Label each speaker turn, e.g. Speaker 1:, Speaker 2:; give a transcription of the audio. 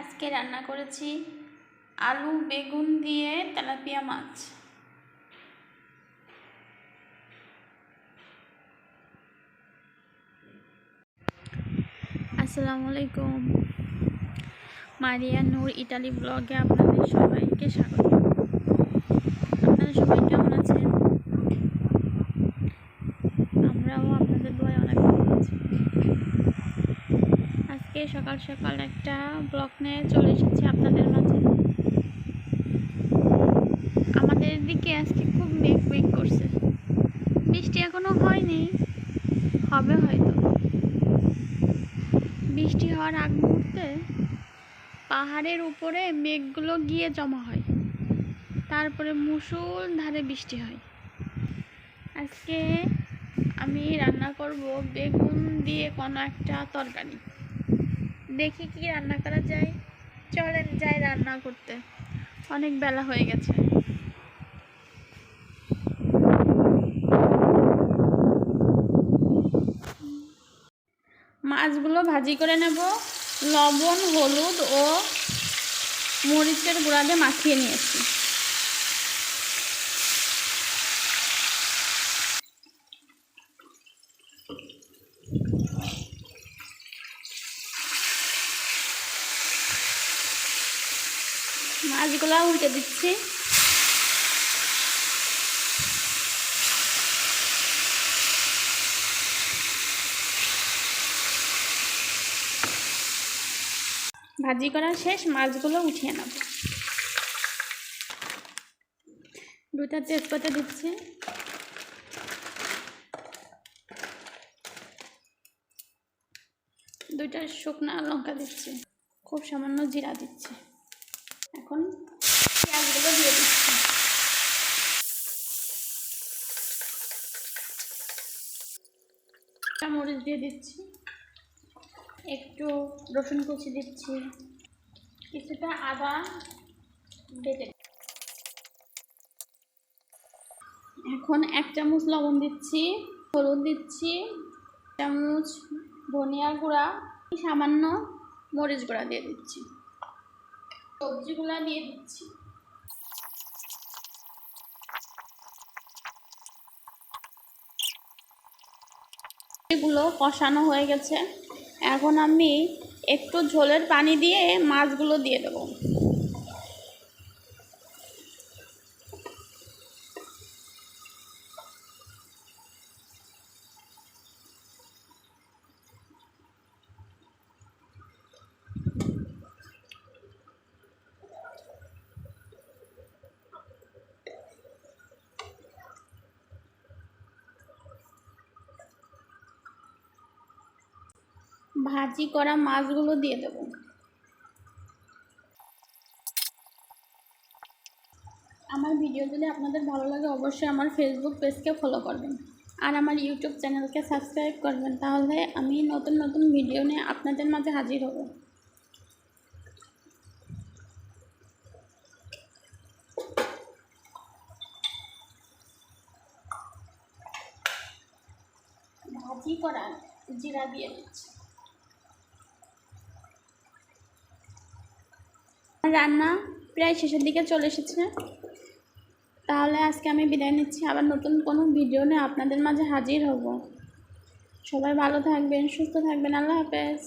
Speaker 1: আজকে রান্না করেছি আলু বেগুন দিয়ে তেলাপিয়া মাছ। আসসালামু আলাইকুম। মারিয়া নূর ইটালি ব্লগে আপনাদের সবাইকে স্বাগত। আপনারা সবাই কেমন আছেন আমরাও আপনাদের দোয়ায় অনেক ভালো আছি আজকে সকাল সকাল একটা ব্লগ নিয়ে চলে এসেছি আপনাদের মাঝে। আমাদের দিকে আজকে খুব মেঘ মেঘ করছে। বৃষ্টি এখনও হয়নি, হবে হয়তো। বৃষ্টি হওয়ার আগ মুহূর্তে পাহাড়ের উপরে মেঘগুলো গিয়ে জমা হয়। তারপরে মুসুল ধারে বৃষ্টি হয়। আজকে আমি রান্না করব বেগুন দিয়ে কোনো একটা তরকারি। দেখি কি রান্না করা যায়। চলেন যাই রান্না করতে। অনেক বেলা হয়ে গেছে। মাছগুলো ভাজি করে নেব। লবণ, হলুদ ও মরিচের গুঁড়া দিয়ে মাখিয়ে নিয়েছি। মাছগুলো উল্টে দিচ্ছি। ভাজি করা শেষ, মাছগুলো উঠিয়ে নেব। দুটা তেজপাতা দিচ্ছি। দুইটা শুকনা লঙ্কা দিচ্ছি। খুব সামান্য জিরা দিচ্ছি। দিয়ে দিচ্ছি। মরিচ দিয়ে দিচ্ছি। একটু রসুন কুচি দিচ্ছি। কিছুটা আদা বেটে এখন এক চামচ লবণ দিচ্ছি, হলুদ দিচ্ছি চামচ ধনিয়া গুঁড়া, সামান্য মরিচ গুঁড়া দিয়ে দিচ্ছি। সবজিগুলা দিয়ে দিচ্ছি। এগুলো কষানো হয়ে গেছে। এখন আমি একটু ঝোলের পানি দিয়ে মাছগুলো দিয়ে দেবো। ভাজি করা মাছগুলো দিয়ে দেবো। আমার ভিডিও যদি আপনাদের ভালো লাগে, অবশ্যই আমার ফেসবুক পেজকে ফলো করবেন। আর আমার ইউটিউব চ্যানেলকে সাবস্ক্রাইব করবেন, তাহলে আমি নতুন নতুন ভিডিও নিয়ে আপনাদের মাঝে হাজির হব। ভাজি করা জিরা দিয়ে দিচ্ছি। রান্না প্রায় শেষের দিকে চলে এসেছে। তাহলে আজকে আমি বিদায় নিচ্ছি। আবার নতুন কোনো ভিডিও নিয়ে আপনাদের মাঝে হাজির হব। সবাই ভালো থাকবেন, সুস্থ থাকবেন। আল্লাহ হাফেজ।